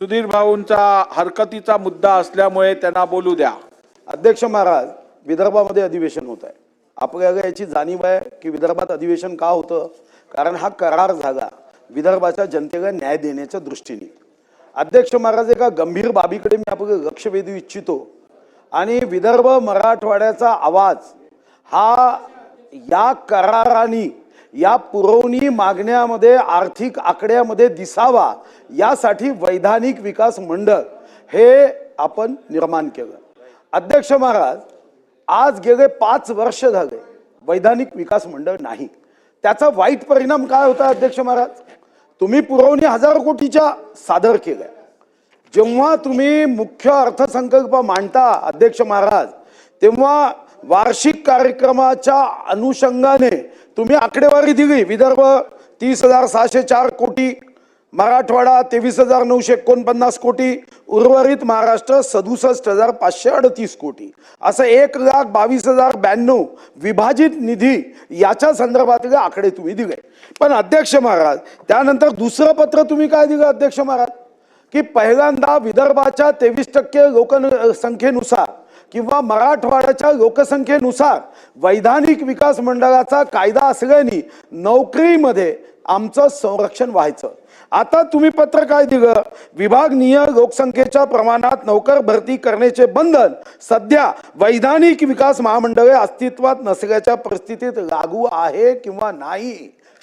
सुधीर भाऊंचा हरकतीचा मुद्दा असल्यामुळे त्यांना बोलू द्या. अध्यक्ष महाराज विदर्भामध्ये अधिवेशन होत आहे. आपल्याला याची जाणीव आहे की विदर्भात अधिवेशन का होतं? कारण हा करार झाला. विदर्भाच्या जनतेला न्याय देण्याच्या दृष्टीने. अध्यक्ष महाराज एका गंभीर बाबीकडे मी आपलं लक्ष वेधू इच्छितो. आणि विदर्भ मराठवाड्याचा आवाज हा या कराराने या पुरवणी मागण्यामध्ये आर्थिक आकड्यामध्ये दिसावा यासाठी वैधानिक विकास मंडळ हे आपण निर्माण केलं. अध्यक्ष महाराज आज गेले पाच वर्ष झाले वैधानिक विकास मंडळ नाही. त्याचा वाईट परिणाम काय होता अध्यक्ष महाराज? तुम्ही पुरवणी हजारो कोटीच्या सादर केल्या. जेव्हा तुम्ही मुख्य अर्थसंकल्प मांडता अध्यक्ष महाराज तेव्हा वार्षिक कार्यक्रमाच्या अनुषंगाने तुम्ही आकडेवारी दिली. विदर्भ तीस हजार सहाशे चार कोटी मराठवाडा तेवीस हजार नऊशे एकोणपन्नास कोटी उर्वरित महाराष्ट्र सदुसष्ट हजार पाचशे अडतीस कोटी. असं एक लाख बावीस हजार ब्याण्णव विभाजित निधी याच्या संदर्भातले आकडे तुम्ही दिले. पण अध्यक्ष महाराज त्यानंतर दुसरं पत्र तुम्ही काय दिलं अध्यक्ष महाराज? की पहिल्यांदा विदर्भाच्या तेवीस टक्के लोकसंख्येनुसार किंवा मराठवाड्याच्या लोकसंख्येनुसार वैधानिक विकास मंडळाचा कायदा असल्याने नोकरीमध्ये आमचं संरक्षण व्हायचं. आता तुम्ही पत्र काय दिलं? विभागनीय लोकसंख्येच्या प्रमाणात नोकर भरती करण्याचे बंधन सध्या वैधानिक विकास महामंडळे अस्तित्वात नसल्याच्या परिस्थितीत लागू आहे किंवा नाही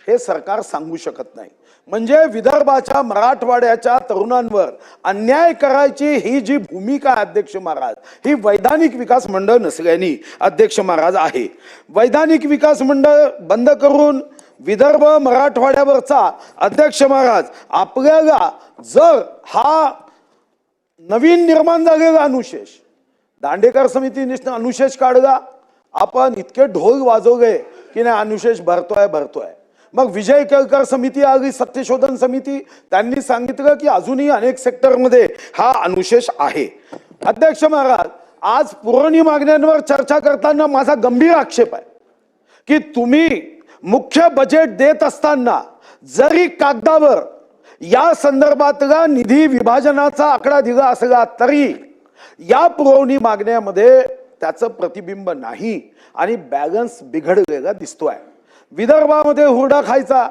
हे सरकार सांगू शकत नाही. म्हणजे विदर्भाच्या मराठवाड्याच्या तरुणांवर अन्याय करायची ही जी भूमिका अध्यक्ष महाराज ही वैधानिक विकास मंडळ नसल्याने अध्यक्ष महाराज आहे. वैधानिक विकास मंडळ बंद करून विदर्भ मराठवाड्यावरचा अध्यक्ष महाराज आपल्याला जर हा नवीन निर्माण झालेला अनुशेष दांडेकर समितीने अनुशेष काढला आपण इतके ढोल वाजवले की नाही अनुशेष भरतोय भरतोय. मग विजय केळकर समिती आली सत्यशोधन समिती त्यांनी सांगितलं की अजूनही अनेक सेक्टरमध्ये हा अनुशेष आहे. अध्यक्ष महाराज आज पुरवणी मागण्यांवर चर्चा करताना माझा गंभीर आक्षेप आहे. की तुम्ही मुख्य बजेट देत असताना जरी कागदावर या संदर्भातला निधी विभाजनाचा आकडा दिला असला तरी या पुरवणी मागण्यामध्ये त्याचं प्रतिबिंब नाही आणि बॅलन्स बिघडलेला दिसतोय. विदर्भामध्ये हुरडा खायचा.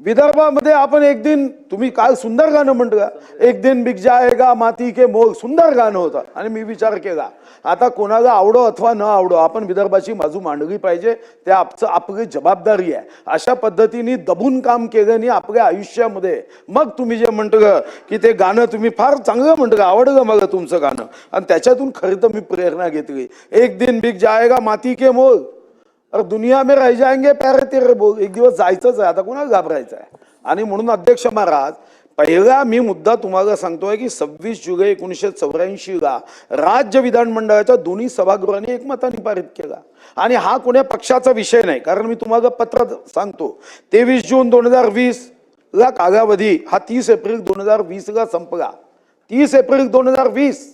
विदर्भामध्ये आपण एक दिन तुम्ही काय सुंदर गाणं म्हटलं. एक दिन बिग जाएगा माती के मोल सुंदर गाणं होतं. आणि मी विचार केला आता कोणाला आवडो अथवा न आवडो आपण विदर्भाची बाजू मांडली पाहिजे ते आपचं आपली जबाबदारी आहे. अशा पद्धतीने दबून काम केल्याने आपल्या आयुष्यामध्ये मग तुम्ही जे म्हटलं की ते गाणं तुम्ही फार चांगलं म्हटलं आवडलं मला तुमचं गाणं. आणि त्याच्यातून खरं तर मी प्रेरणा घेतली. एक दिन बिग जाएगा माती के मोल अरे दुनिया में रह जाएंगे प्यारे तेरे बोल एक दिवस जायचंच आहे आता कुणाला घाबरायचं आहे? आणि म्हणून अध्यक्ष महाराज पहिला मी मुद्दा तुम्हाला सांगतोय की सव्वीस जुलै एकोणीसशे चौऱ्याऐंशीला राज्य विधानमंडळाच्या दोन्ही सभागृहांनी एकमताने पारित केला. आणि हा कोण्या पक्षाचा विषय नाही कारण मी तुम्हाला पत्र सांगतो तेवीस जून दोन हजार वीस ला कालावधी हा तीस एप्रिल दोन हजार वीस ला संपला. तीस एप्रिल दोन हजार वीस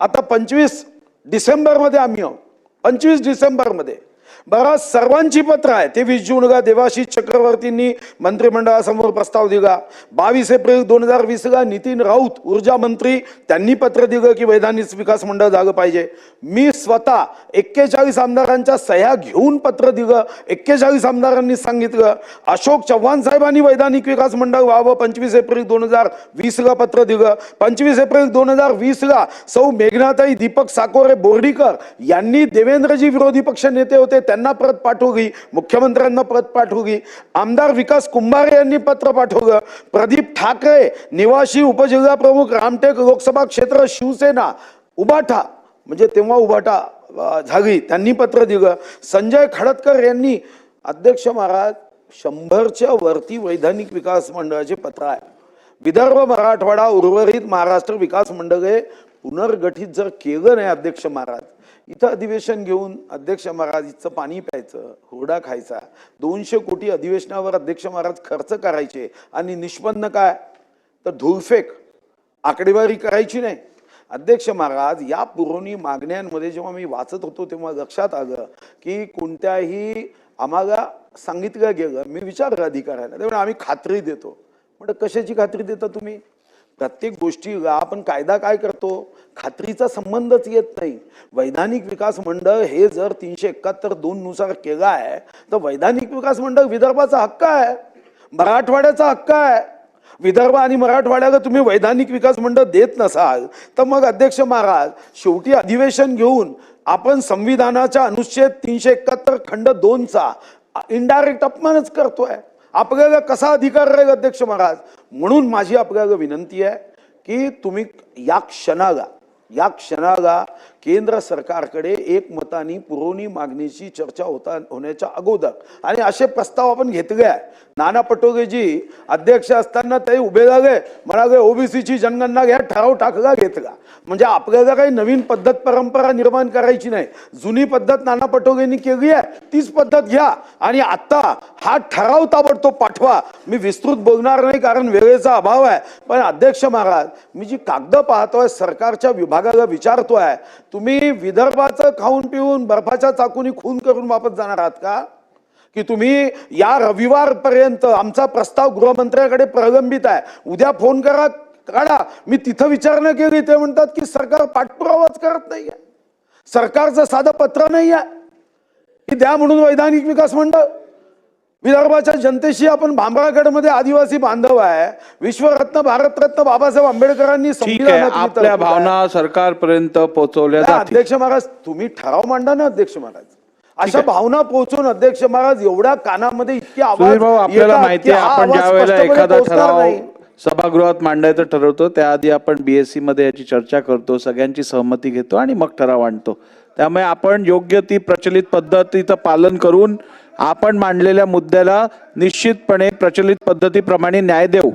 आता पंचवीस डिसेंबरमध्ये आम्ही आहोत. पंचवीस डिसेंबरमध्ये. बरा सर्वांची पत्र आहे. तेवीस जूनला देवाशीष चक्रवर्तींनी मंत्रिमंडळासमोर प्रस्ताव दिला. बावीस एप्रिल दोन हजार वीसला नितीन राऊत ऊर्जा मंत्री त्यांनी पत्र दिलं की वैधानिक विकास मंडळ झालं पाहिजे. मी स्वतः एक्केचाळीस आमदारांच्या सह्या घेऊन पत्र दिलं. एक्केचाळीस आमदारांनी सांगितलं अशोक चव्हाण साहेबांनी वैधानिक विकास मंडळ व्हावं. पंचवीस एप्रिल दोन हजार वीसला पत्र दिलं. पंचवीस एप्रिल दोन हजार वीसला सौ मेघनाताई दीपक साकोरे बोर्डीकर यांनी देवेंद्रजी विरोधी पक्ष नेते होते. त्यांना परत पाठवली मुख्यमंत्र्यांना परत पाठवली आमदार विकास कुंभारे यांनी पत्र पाठवलं प्रदीप ठाकरे निवासी उपजिल्हा प्रमुख रामटेक लोकसभा क्षेत्र शिवसेना. उबाठा म्हणजे तेव्हा उबाटा झाली त्यांनी पत्र दिलं संजय खडतकर यांनी अध्यक्ष महाराज शंभरच्या वरती वैधानिक विकास मंडळाचे पत्र आहे. विदर्भ मराठवाडा उर्वरित महाराष्ट्र विकास मंडळ हे पुनर्गठित जर केलं नाही अध्यक्ष महाराज इथं अधिवेशन घेऊन अध्यक्ष महाराज इथचं पाणी प्यायचं हुरडा खायचा दोनशे कोटी अधिवेशनावर अध्यक्ष महाराज खर्च करायचे आणि निष्पन्न काय? तर धूळफेक आकडेवारी करायची नाही. अध्यक्ष महाराज या पुरवणी मागण्यांमध्ये जेव्हा मी वाचत होतो तेव्हा लक्षात आलं की कोणत्याही आम्हाला सांगितलं गेलं मी विचारलं अधिकाऱ्यांना त्यामुळे आम्ही खात्री देतो. म्हणजे कशाची खात्री देता तुम्ही? प्रत्येक गोष्टी आपण कायदा काय करतो? खात्रीचा संबंधच येत नाही. वैधानिक विकास मंडळ हे जर तीनशे एकाहत्तर दोन नुसार केलं आहे तर वैधानिक विकास मंडळ विदर्भाचा हक्क आहे. मराठवाड्याचा हक्क आहे. विदर्भ आणि मराठवाड्याला तुम्ही वैधानिक विकास मंडळ देत नसाल तर मग अध्यक्ष महाराज शेवटी अधिवेशन घेऊन आपण संविधानाच्या अनुच्छेद तीनशे एकाहत्तर खंड दोनचा इनडायरेक्ट अपमानच करतोय. आपल्याला कसा अधिकार राहील अध्यक्ष महाराज? म्हणून माझी आपल्याला विनंती आहे की तुम्ही या क्षणाला या क्षणाला केंद्र सरकारकडे एकमताने पुरवणी मागणीची चर्चा होता होण्याच्या अगोदर. आणि असे प्रस्ताव आपण घेतले आहे. नाना पटोलेजी अध्यक्ष असताना ते उभे झाले. म्हणाले ओबीसीची जनगणना घ्या ठराव टाकला घेतला. म्हणजे आपल्याला काही नवीन पद्धत परंपरा निर्माण करायची नाही. जुनी पद्धत नाना पटोलेंनी केली आहे. तीच पद्धत घ्या. आणि आता हा ठराव ताबडतोब पाठवा. मी विस्तृत बोलणार नाही कारण वेळेचा अभाव आहे. पण अध्यक्ष महाराज मी जी कागद पाहतोय सरकारच्या विभागाला विचारतोय तुम्ही विदर्भाचं खाऊन पिऊन बर्फाच्या चाकूनी खून करून वापस जाणार आहात का? की तुम्ही या रविवारपर्यंत आमचा प्रस्ताव गृहमंत्र्याकडे प्रलंबित आहे. उद्या फोन करा काढा. मी तिथं विचारणा केली ते म्हणतात की सरकार पाठपुरावाच करत नाही आहे सरकारचं साधं पत्र नाही आहे की द्या म्हणून वैधानिक विकास मंडळ. विदर्भाच्या जनतेशी आपण भामरागडमध्ये आदिवासी बांधव आहे. विश्वरत्न भारतरत्न बाबासाहेब आंबेडकरांनी आपल्या. भावना सरकारपर्यंत पोहोचवल्या अध्यक्ष महाराज तुम्ही ठराव मांडा ना अध्यक्ष महाराज. अशा भावना पोहोचून अध्यक्ष महाराज एवढ्या कानामध्ये इतके आवाज आपल्याला माहिती आहे आपण ज्या वेळेला एखादा ठराव. सभागृहात मांडायचं ठरवतो त्याआधी आपण बीएससी मध्ये याची चर्चा करतो सगळ्यांची सहमती घेतो आणि मग ठराव आणतो. त्यामुळे आपण योग्य ती प्रचलित पद्धतीचं पालन करून आपण मांडलेल्या मुद्द्याला निश्चितपणे प्रचलित पद्धतीप्रमाणे न्याय देऊ.